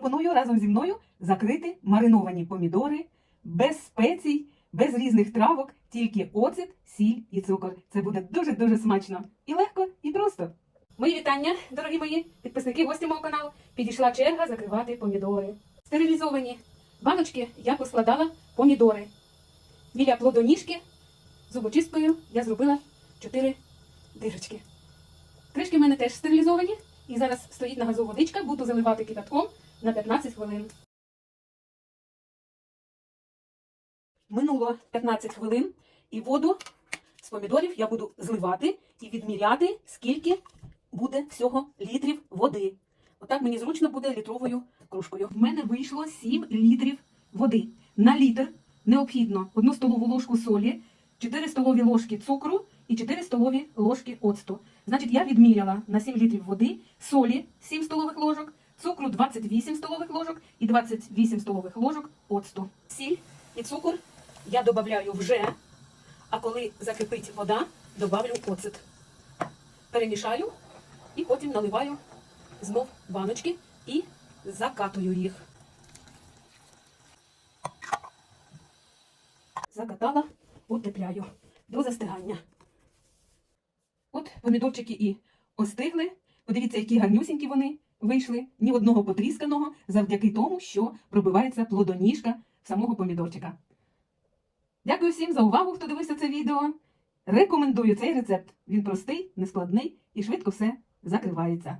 пропоную разом зі мною закрити мариновані помідори без спецій, без різних травок, тільки оцет, сіль і цукор. Це буде дуже-дуже смачно і легко, і просто. Мої вітання, дорогі мої підписники, гості мого каналу. Підійшла черга закривати помідори. Стерилізовані баночки я поскладала помідори. Біля плодоніжки зубочисткою я зробила 4 дирочки. Кришки в мене теж стерилізовані. І зараз стоїть на газу водичка, буду заливати кипятком на 15 хвилин. Минуло 15 хвилин, і воду з помідорів я буду зливати і відміряти, скільки буде всього літрів води. Отак мені зручно буде літровою кружкою. В мене вийшло 7 літрів води. На літр необхідно 1 столову ложку солі, 4 столові ложки цукру і 4 столові ложки оцту. Значить, я відміряла на 7 літрів води солі 7 столових ложок, цукру 28 столових ложок і 28 столових ложок оцту. Сіль і цукор я додаю вже, а коли закипить вода, додавлю оцет. Перемішаю і потім наливаю знов баночки і закатую їх. Закатала, утепляю до застигання. Помідорчики і остигли. Подивіться, які гарнюсінькі вони вийшли. Ні одного потрісканого, завдяки тому, що пробивається плодоніжка самого помідорчика. Дякую всім за увагу, хто дивився це відео. Рекомендую цей рецепт. Він простий, нескладний і швидко все закривається.